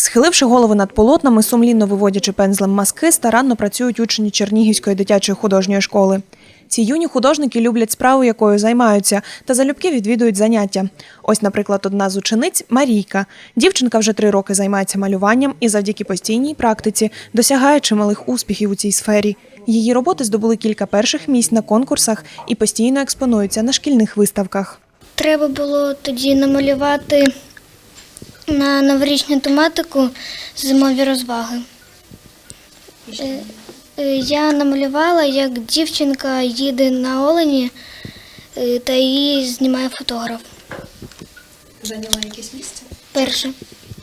Схиливши голови над полотнами, сумлінно виводячи пензлем маски, старанно працюють учні Чернігівської дитячої художньої школи. Ці юні художники люблять справу, якою займаються, та залюбки відвідують заняття. Ось, наприклад, одна з учениць Марійка. Дівчинка вже три роки займається малюванням і завдяки постійній практиці досягає чималих успіхів у цій сфері. Її роботи здобули кілька перших місць на конкурсах і постійно експонуються на шкільних виставках. Треба було тоді намалювати на новорічну тематику зимові розваги. Е, е, Я намалювала, як дівчинка їде на олені е, та її знімає фотограф. Зайняла якесь місце? Перше.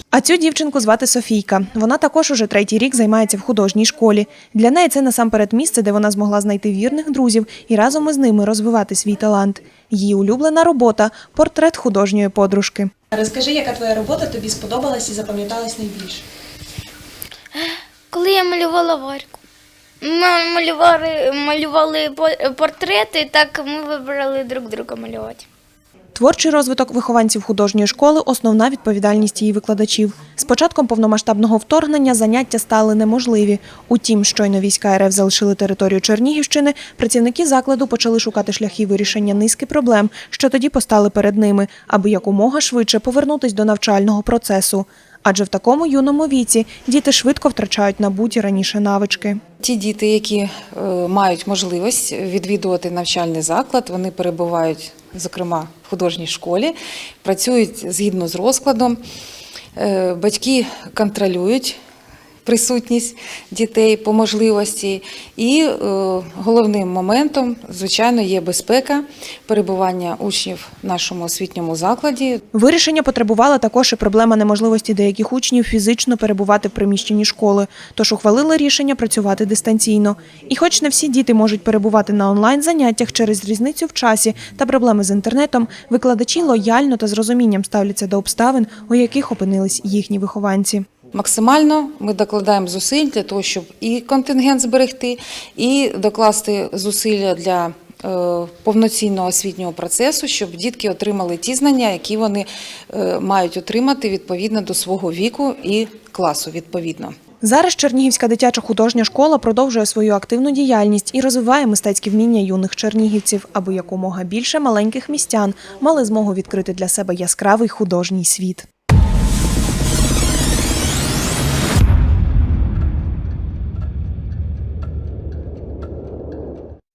А цю дівчинку звати Софійка. Вона також уже третій рік займається в художній школі. Для неї це насамперед місце, де вона змогла знайти вірних друзів і разом із ними розвивати свій талант. Її улюблена робота портрет художньої подружки. Розкажи, яка твоя робота тобі сподобалась і запам'яталась найбільше? Коли я малювала варку. Ми малювали, малювали портрети, так ми вибрали друг друга малювати. Творчий розвиток вихованців художньої школи основна відповідальність її викладачів. З початком повномасштабного вторгнення заняття стали неможливі. Утім, щойно війська РФ залишили територію Чернігівщини, працівники закладу почали шукати шляхи вирішення низки проблем, що тоді постали перед ними, аби якомога швидше повернутись до навчального процесу. Адже в такому юному віці діти швидко втрачають набуті раніше навички. Ті діти, які е, мають можливість відвідувати навчальний заклад, вони перебувають, зокрема, художній школі, працюють згідно з розкладом. Е, Батьки контролюють присутність дітей по можливості. І е, головним моментом, звичайно, є безпека перебування учнів в нашому освітньому закладі. Вирішення потребувала також і проблема неможливості деяких учнів фізично перебувати в приміщенні школи, тож ухвалили рішення працювати дистанційно. І хоч не всі діти можуть перебувати на онлайн заняттях через різницю в часі та проблеми з інтернетом, викладачі лояльно та з розумінням ставляться до обставин, у яких опинились їхні вихованці. Максимально ми докладаємо зусиль для того, щоб і контингент зберегти, і докласти зусилля для е, повноцінного освітнього процесу, щоб дітки отримали ті знання, які вони е, мають отримати відповідно до свого віку і класу відповідно. Зараз Чернігівська дитяча художня школа продовжує свою активну діяльність і розвиває мистецькі вміння юних чернігівців, аби якомога більше маленьких містян мали змогу відкрити для себе яскравий художній світ.